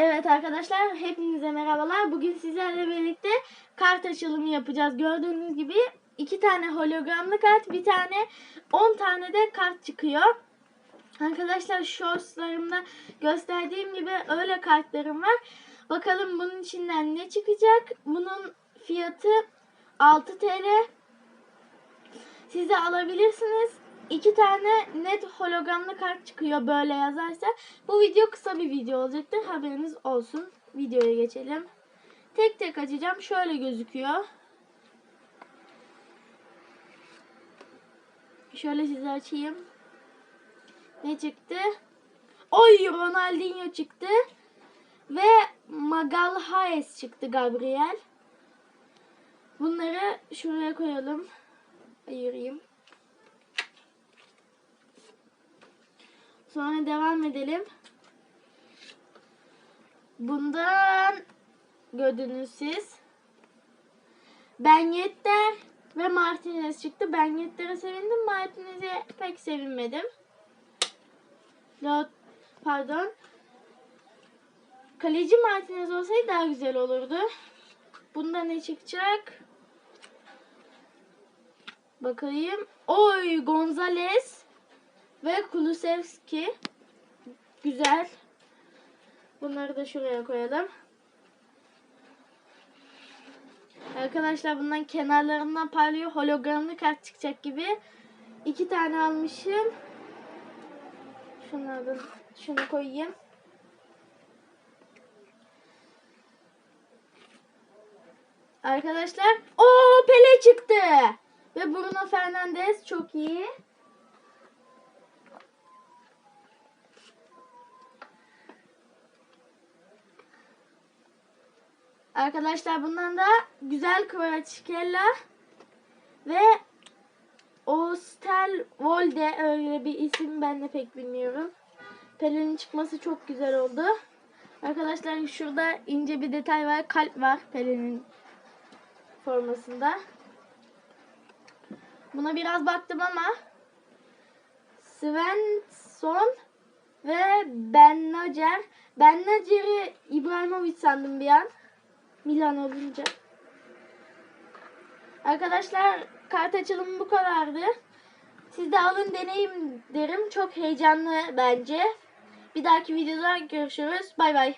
Evet arkadaşlar hepinize merhabalar. Bugün sizlerle birlikte kart açılımı yapacağız. Gördüğünüz gibi iki tane hologramlı kart, bir tane 10 tane de kart çıkıyor. Arkadaşlar shortslarımda gösterdiğim gibi öyle kartlarım var. Bakalım bunun içinden ne çıkacak. Bunun fiyatı 6 TL. Siz de alabilirsiniz. İki tane net hologramlı kart çıkıyor böyle yazarsa. Bu video kısa bir video olacaktır. Haberiniz olsun. Videoya geçelim. Tek tek açacağım. Şöyle gözüküyor. Şöyle size açayım. Ne çıktı? Oy Ronaldinho çıktı. Ve Magalhaes çıktı Gabriel. Bunları şuraya koyalım. Ayırayım. Sonra devam edelim. Bundan gördünüz siz. Ben Yetter ve Martinez çıktı. Ben Yetter'e sevindim. Martinez'e pek sevinmedim. Lo- Pardon. Kaleci Martinez olsaydı daha güzel olurdu. Bunda ne çıkacak? Bakayım. Oy Gonzales ve Kulusevski. Güzel. Bunları da şuraya koyalım. Arkadaşlar bundan kenarlarından parlıyor. Hologramlı kart çıkacak gibi. İki tane almışım. Şunlardan şunu koyayım. Arkadaşlar o Pele çıktı. Ve Bruno Fernandes çok iyi. Arkadaşlar bundan da güzel Kvaratskhelia ve Osterwolde öyle bir isim ben de pek bilmiyorum. Pelin'in çıkması çok güzel oldu. Arkadaşlar şurada ince bir detay var. Kalp var Pelin'in formasında. Buna biraz baktım ama Svensson ve Ben Nacer. Ben Nacer'i İbrahimovic sandım bir an. Milan olunca. Arkadaşlar kart açılımı bu kadardı. Siz de alın deneyim derim. Çok heyecanlı bence. Bir dahaki videoda görüşürüz. Bay bay.